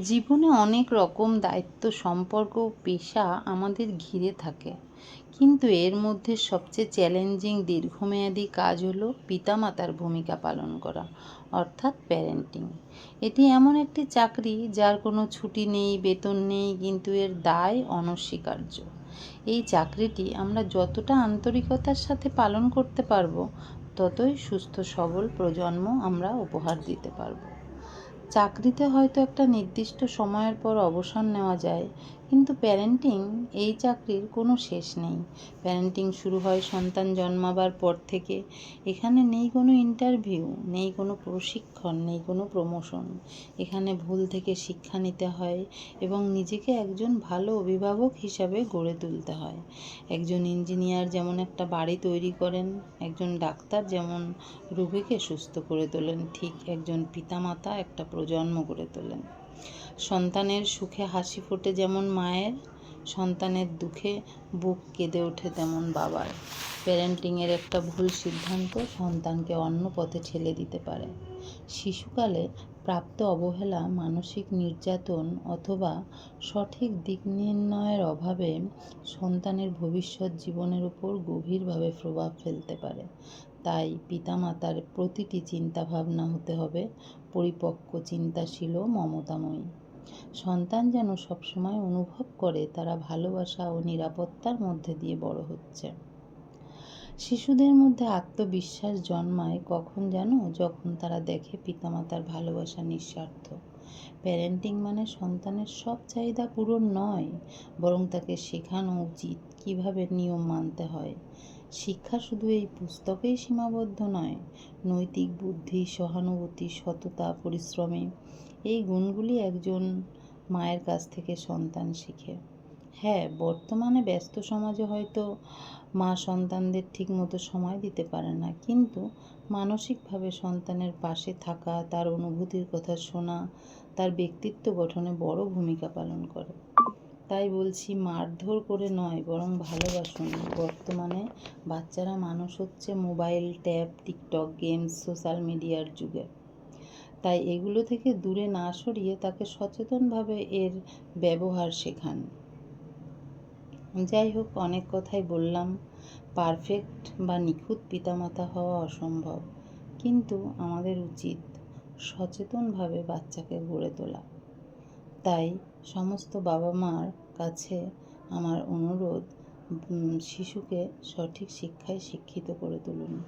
জীবনে অনেক রকম দায়িত্ব, সম্পর্ক পেশা আমাদের ঘিরে থাকে। কিন্তু এর মধ্যে সবচেয়ে চ্যালেঞ্জিং দীর্ঘমেয়াদী কাজ হলো পিতামাতার ভূমিকা পালন করা, অর্থাৎ প্যারেন্টিং এটি এমন একটি চাকরি যার কোনো ছুটি নেই, বেতন নেই, কিন্তু এর দায় অনস্বীকার্য। এই চাকরিটি আমরা যতটা আন্তরিকতার সাথে পালন করতে পারব, ততই সুস্থ, সবল প্রজন্ম আমরা উপহার দিতে পারব। চাকরিতে হয়তো একটা নির্দিষ্ট সময়ের পর অবসর নেওয়া যায়। কিন্তু প্যারেন্টিং এই চাকরির কোনো শেষ নেই। প্যারেন্টিং শুরু হয় সন্তান জন্মাবার পর থেকে। এখানে নেই কোনো ইন্টারভিউ নেই কোনো প্রশিক্ষণ, নেই কোনো প্রমোশন এখানে ভুল থেকে শিক্ষা নিতে হয় এবং নিজেকে একজন ভালো অভিভাবক হিসাবে গড়ে তুলতে হয়। একজন ইঞ্জিনিয়ার যেমন একটা বাড়ি তৈরি করেন, একজন ডাক্তার যেমন রোগীকে সুস্থ করে তোলেন, ঠিক একজন পিতামাতা একটা প্রজন্ম গড়ে তোলেন। সন্তানের সুখে হাসি ফোটে যেমন মায়ের, সন্তানের দুঃখে বুক কেঁদে ওঠে তেমন বাবার। প্যারেন্টিংয়ের একটা ভুল সিদ্ধান্ত সন্তানকে অন্য পথে ঠেলে দিতে পারে। শিশুকালে প্রাপ্ত অবহেলা, মানসিক নির্যাতন অথবা সঠিক দিক নির্ণয়ের অভাবে সন্তানের ভবিষ্যৎ জীবনের উপর গভীরভাবে প্রভাব ফেলতে পারে। তাই পিতামাতার প্রতিটি চিন্তাভাবনা হতে হবে, পরিপক্ক চিন্তাশীল ও মমতাময়ী। সন্তান যেন সবসময় অনুভব করে, তারা ভালোবাসা ও নিরাপত্তার মধ্যে দিয়ে বড় হচ্ছে। শিশুদের মধ্যে আত্মবিশ্বাস জন্মায় কখন জানো? যখন তারা দেখে পিতামাতার ভালোবাসা নিঃস্বার্থ। প্যারেন্টিং মানে সন্তানের সব চাহিদা পূরণ নয়, বরং তাকে শেখানো উচিত কীভাবে নিয়ম মানতে হয়। শিক্ষা শুধু এই পুস্তকেই সীমাবদ্ধ নয়, নৈতিক বুদ্ধি, সহানুভূতি, সততা, পরিশ্রমে এই গুণগুলি একজন মায়ের কাছ থেকে সন্তান শিখে। হ্যাঁ বর্তমানে ব্যস্ত সমাজে হয়তো মা সন্তানদের ঠিকমতো সময় দিতে পারে না। কিন্তু মানসিকভাবে সন্তানের পাশে থাকা, তার অনুভূতির কথা শোনা, তার ব্যক্তিত্ব গঠনে বড় ভূমিকা পালন করে। তাই বলছি মারধর করে নয়, বরং ভালোবাসুন। বর্তমানে বাচ্চারা মানুষ হচ্ছে mobile, tab, TikTok, games, social মিডিয়ার যুগে। তাই এগুলো থেকে দূরে না সরিয়ে তাকে সচেতনভাবে এর ব্যবহার শেখান। যাই হোক, অনেক কথাই বললাম। পারফেক্ট বা নিখুঁত পিতামাতা হওয়া অসম্ভব। কিন্তু আমাদের উচিত সচেতনভাবে বাচ্চাকে গড়ে তোলা। তাই সমস্ত বাবা মার কাছে আমার অনুরোধ শিশুকে সঠিক শিক্ষায় শিক্ষিত করে তুলুন।